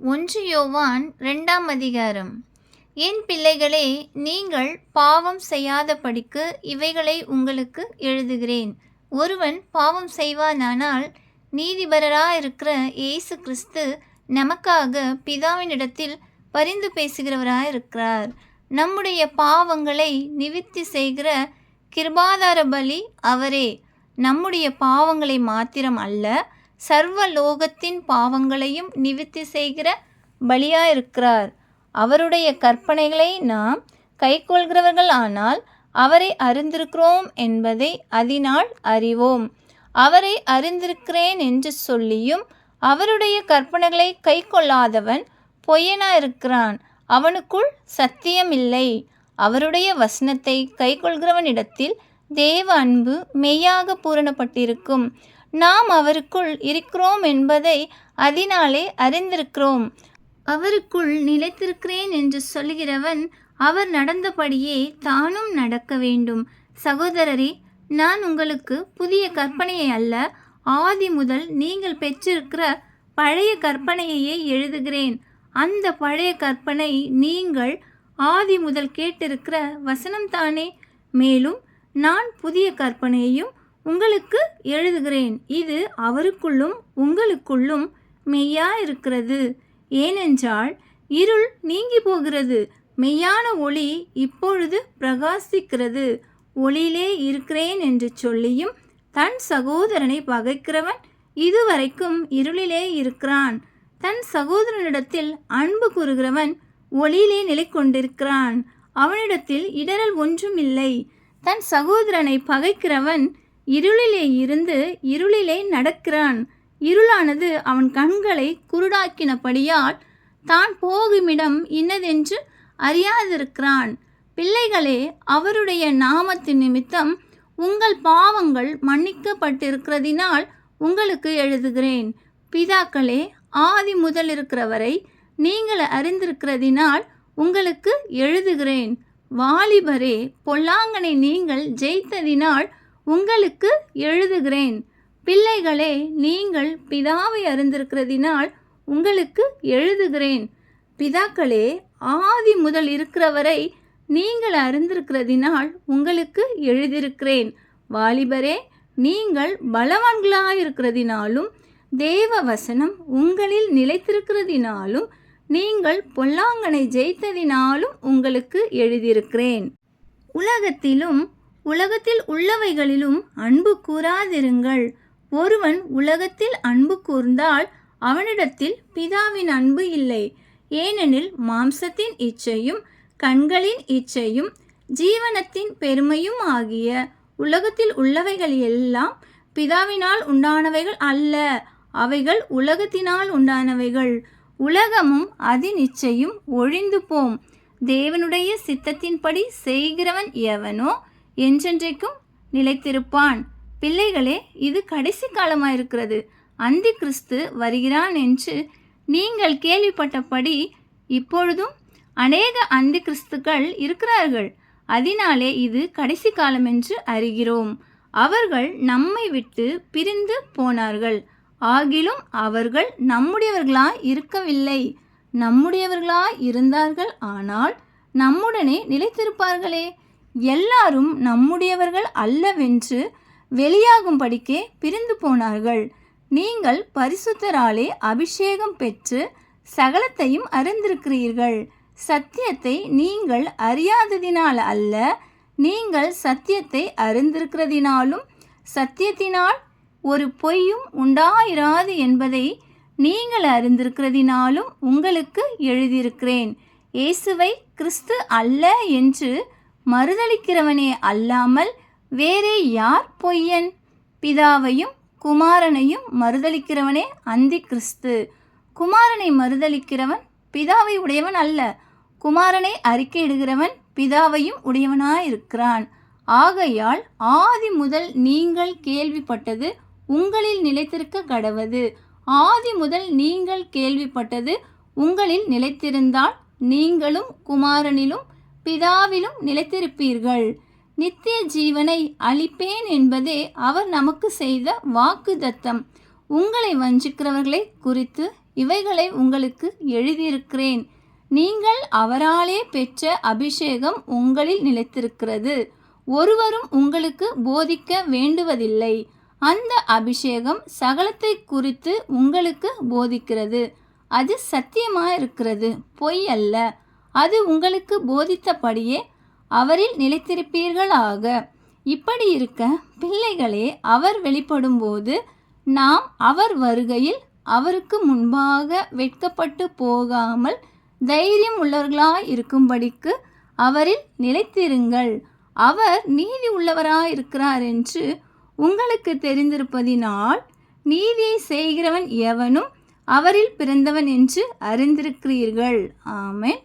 ஒன்று யோவான் ரெண்டாம் அதிகாரம். என் பிள்ளைகளே நீங்கள் பாவம் செய்யாதபடிக்கு இவைகளை உங்களுக்கு எழுதுகிறேன். ஒருவன் பாவம் செய்வானானால் நீதிபரராயிருக்கிற இயேசு கிறிஸ்து நமக்காக பிதாவினிடத்தில் பரிந்து பேசுகிறவராயிருக்கிறார். நம்முடைய பாவங்களை நிவித்தி செய்கிற கிருபாதார பலி அவரே. நம்முடைய பாவங்களை மாத்திரம் அல்ல சர்வ லோகத்தின் பாவங்களையும் நிவிர்த்தி செய்கிற பலியாயிருக்கிறார். அவருடைய கற்பனைகளை நாம் கைக்கொள்கிறவர்கள் ஆனால் அவரை அறிந்திருக்கிறோம் என்பதை அதனால் அறிவோம். அவரை அறிந்திருக்கிறேன் என்று சொல்லியும் அவருடைய கற்பனைகளை கைக்கொள்ளாதவன் பொய்யனாயிருக்கிறான். அவனுக்குள் சத்தியமில்லை. அவருடைய வசனத்தை கைக்கொள்கிறவனிடத்தில் தேவ அன்பு மெய்யாக பூரணப்பட்டிருக்கும். நாம் அவருக்குள் இருக்கிறோம் என்பதை அதனாலே அறிந்திருக்கிறோம். அவருக்குள் நிலைத்திருக்கிறேன் என்று சொல்கிறவன் அவர் நடந்தபடியே தானும் நடக்க வேண்டும். சகோதரரே நான் உங்களுக்கு புதிய கற்பனையை அல்ல ஆதி முதல் நீங்கள் பெற்றிருக்கிற பழைய கற்பனையையே எழுதுகிறேன். அந்த பழைய கற்பனை நீங்கள் ஆதி முதல் கேட்டிருக்கிற வசனம் தானே? மேலும் நான் புதிய கற்பனையையும் உங்களுக்கு எழுதுகிறேன். இது அவருக்குள்ளும் உங்களுக்குள்ளும் மெய்யா இருக்கிறது ஏனென்றால் இருள் நீங்கி போகிறது. மெய்யான ஒளி இப்பொழுது பிரகாசிக்கிறது. ஒளியிலே இருக்கிறேன் என்று சொல்லியும் தன் சகோதரனை பகைக்கிறவன் இதுவரைக்கும் இருளிலே இருக்கிறான். தன் சகோதரனிடத்தில் அன்பு கூறுகிறவன் ஒளியிலே நிலை கொண்டிருக்கிறான் அவனிடத்தில் இடரல் ஒன்றும் இல்லை தன் சகோதரனை பகைக்கிறவன் இருளிலே இருந்து இருளிலே நடக்கிறான். இருளானது அவன் கண்களை குருடாக்கினபடியால் தான் போகுமிடம் இன்னதென்று அறியாதிருக்கிறான். பிள்ளைகளே அவருடைய நாமத்தின் நிமித்தம் உங்கள் பாவங்கள் மன்னிக்கப்பட்டிருக்கிறதினால் உங்களுக்கு எழுதுகிறேன். பிதாக்களே ஆதி முதல் இருக்கிறவரை நீங்கள் அறிந்திருக்கிறதினால் உங்களுக்கு எழுதுகிறேன். வாலிபரே பொல்லாங்கனை நீங்கள் ஜெயித்ததினால் உங்களுக்கு எழுதுகிறேன். பிள்ளைகளே நீங்கள் பிதாவை அறிந்திருக்கிறதினால் உங்களுக்கு எழுதுகிறேன். பிதாக்களே ஆதி முதல் இருக்கிறவரை நீங்கள் அறிந்திருக்கிறதினால் உங்களுக்கு எழுதியிருக்கிறேன். வாலிபரே நீங்கள் பலவான்களாயிருக்கிறதினாலும் தேவ வசனம் உங்களில் நிலைத்திருக்கிறதினாலும் நீங்கள் பொல்லாங்கனை ஜெயித்ததினாலும் உங்களுக்கு எழுதியிருக்கிறேன். உலகத்திலும் உலகத்தில் உள்ளவைகளிலும் அன்பு கூறாதிருங்கள். ஒருவன் உலகத்தில் அன்பு கூர்ந்தால் அவனிடத்தில் பிதாவின் அன்பு இல்லை. ஏனெனில் மாம்சத்தின் இச்சையும் கண்களின் இச்சையும் ஜீவனத்தின் பெருமையும் ஆகிய உலகத்தில் உள்ளவைகள் எல்லாம் பிதாவினால் உண்டானவைகள் அல்ல. அவைகள் உலகத்தினால் உண்டானவைகள். உலகமும் அதன் இச்சையும் ஒழிந்து போம் தேவனுடைய சித்தத்தின்படி செய்கிறவன் எவனோ என்றென்றைக்கும் நிலைத்திருப்பான். பிள்ளைகளே இது கடைசி காலமாயிருக்கிறது. அந்தி கிறிஸ்து வருகிறான் என்று நீங்கள் கேள்விப்பட்டபடி இப்பொழுதும் அநேக அந்தி கிறிஸ்துக்கள் இருக்கிறார்கள். அதனாலே இது கடைசி காலம் என்று அறிகிறோம். அவர்கள் நம்மை விட்டு பிரிந்து போனார்கள். ஆகிலும் அவர்கள் நம்முடையவர்களாய் இருக்கவில்லை. நம்முடையவர்களாய் இருந்தார்கள் ஆனால் நம்முடனே நிலைத்திருப்பார்களே. எல்லாரும் நம்முடையவர்கள் அல்லவென்று வெளியாகும்படிக்கே பிரிந்து போனார்கள். நீங்கள் பரிசுத்தராலே அபிஷேகம் பெற்று சகலத்தையும் அறிந்திருக்கிறீர்கள். சத்தியத்தை நீங்கள் அறியாததினால் அல்ல நீங்கள் சத்தியத்தை அறிந்திருக்கிறதினாலும் சத்தியத்தினால் ஒரு பொய்யும் உண்டாயிராது என்பதை நீங்கள் அறிந்திருக்கிறதினாலும் உங்களுக்கு எழுதியிருக்கிறேன். இயேசுவை கிறிஸ்து அல்ல என்று மறுதளிக்கிறவனே அல்லாமல் வேறே யார் பொய்யன்? பிதாவையும் குமாரனையும் மறுதளிக்கிறவனே அந்தி கிறிஸ்து. குமாரனை மறுதளிக்கிறவன் பிதாவை உடையவன் அல்ல. குமாரனை அறிக்கையிடுகிறவன் பிதாவையும் உடையவனாயிருக்கிறான். ஆகையால் ஆதி முதல் நீங்கள் கேள்விப்பட்டது உங்களில் நிலைத்திருக்க கடவது. ஆதி முதல் நீங்கள் கேள்விப்பட்டது உங்களில் நிலைத்திருந்தால் நீங்களும் குமாரனிலும் பிதாவிலும் நிலைத்திருப்பீர்கள். நித்திய ஜீவனை அளிப்பேன் என்பதே அவர் நமக்கு செய்த வாக்கு தத்தம் உங்களை வஞ்சிக்கிறவர்களை குறித்து இவைகளை உங்களுக்கு எழுதியிருக்கிறேன். நீங்கள் அவராலே பெற்ற அபிஷேகம் உங்களில் நிலைத்திருக்கிறது. ஒருவரும் உங்களுக்கு போதிக்க வேண்டுவதில்லை. அந்த அபிஷேகம் சகலத்தை குறித்து உங்களுக்கு போதிக்கிறது. அது சத்தியமாக இருக்கிறது பொய் அல்ல. அது உங்களுக்கு போதித்தபடியே அவரில் நிலைத்திருப்பீர்களாக. இப்படி இருக்க பிள்ளைகளே அவர் வெளிப்படும்போது நாம் அவர் வருகையில் அவருக்கு முன்பாக வெட்கப்பட்டு போகாமல் தைரியம் உள்ளவர்களாய் இருக்கும்படிக்கு அவரில் நிலைத்திருங்கள். அவர் நீதி உள்ளவராயிருக்கிறார் என்று உங்களுக்கு தெரிந்திருப்பதினால் நீதியை செய்கிறவன் எவனும் அவரில் பிறந்தவன் என்று அறிந்திருக்கிறீர்கள். ஆமேன்.